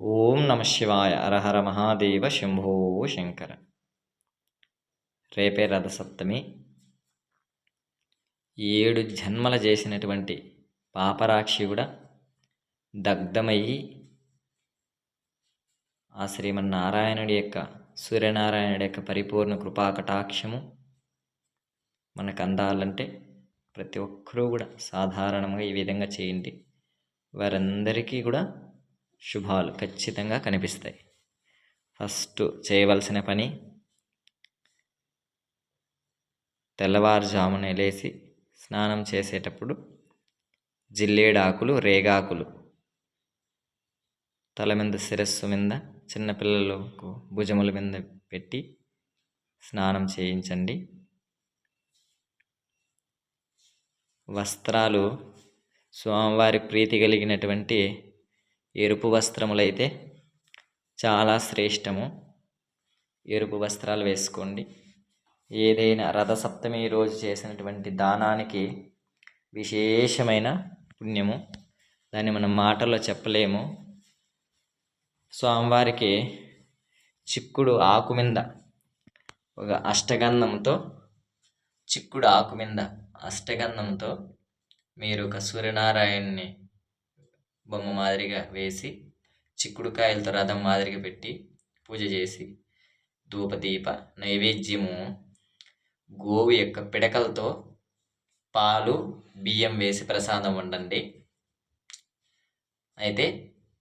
ఓం నమ శివాయ అరహర మహాదేవ శంభో శంకర. రేపే రథసప్తమి. ఏడు జన్మల చేసినటువంటి పాపరాక్షి కూడా దగ్ధమయ్యి ఆ శ్రీమన్నారాయణుడి యొక్క సూర్యనారాయణుడి యొక్క పరిపూర్ణ కృపా కటాక్షము మనకు అందాలంటే ప్రతి ఒక్కరూ కూడా సాధారణంగా ఈ విధంగా చేయండి. వారందరికీ కూడా శుభాలు ఖచ్చితంగా కనిపిస్తాయి. ఫస్ట్ చేయవలసిన పని తెల్లవారుజామున లేచి స్నానం చేసేటప్పుడు జిల్లేడాకులు రేగాకులు. తల మీద శిరస్సు మీద చిన్నపిల్లలకు భుజముల మీద పెట్టి స్నానం చేయించండి. వస్త్రాలు స్వామివారి ప్రీతి కలిగినటువంటి ఎరుపు వస్త్రములైతే చాలా శ్రేష్టము. ఎరుపు వస్త్రాలు వేసుకోండి. ఏదైనా రథసప్తమి రోజు చేసినటువంటి దానానికి విశేషమైన పుణ్యము. దాన్ని మనం మాటల్లో చెప్పలేము. స్వామివారికి చిక్కుడు ఆకు మీద ఒక అష్టగంధంతో చిక్కుడు ఆకు మీద అష్టగంధంతో మీరు ఒక సూర్యనారాయణ్ణి బొమ్మ మాదిరిగా వేసి చిక్కుడుకాయలతో రథం మాదిరిగా పెట్టి పూజ చేసి ధూపదీప నైవేద్యము గోవు యొక్క పిడకలతో పాలు బియ్యం వేసి ప్రసాదం వండండి. అయితే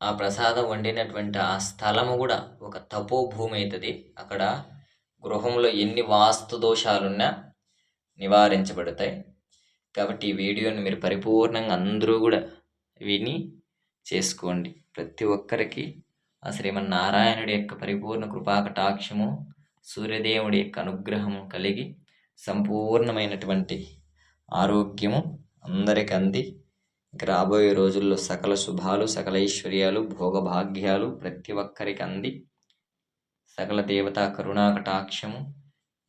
ఆ ప్రసాదం వండినటువంటి ఆ స్థలము కూడా ఒక తపో భూమి అవుతుంది అక్కడ గృహంలో ఎన్ని వాస్తు దోషాలున్నా నివారించబడతాయి. కాబట్టి ఈ వీడియోని మీరు పరిపూర్ణంగా అందరూ కూడా విని చేసుకోండి. ప్రతి ఒక్కరికి ఆ శ్రీమన్నారాయణుడి యొక్క పరిపూర్ణ కృపాకటాక్షము సూర్యదేవుడి యొక్క అనుగ్రహము కలిగి సంపూర్ణమైనటువంటి ఆరోగ్యము అందరికి అంది. రాబోయే రోజుల్లో సకల శుభాలు సకల ఐశ్వర్యాలు భోగభాగ్యాలు ప్రతి ఒక్కరికి అంది. సకల దేవతా కరుణాకటాక్షము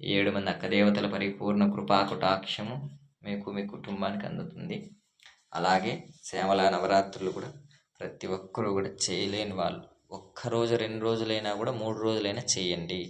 ఏడు మంది అక్కదేవతల పరిపూర్ణ కృపాకటాక్షము మీకు మీ కుటుంబానికి అందుతుంది. అలాగే శ్యామల నవరాత్రులు కూడా ప్రతి ఒక్కరు కూడా చేయలేని వాళ్ళు. ఒక్క రోజు రెండు రోజులైనా కూడా మూడు రోజులైనా చేయండి.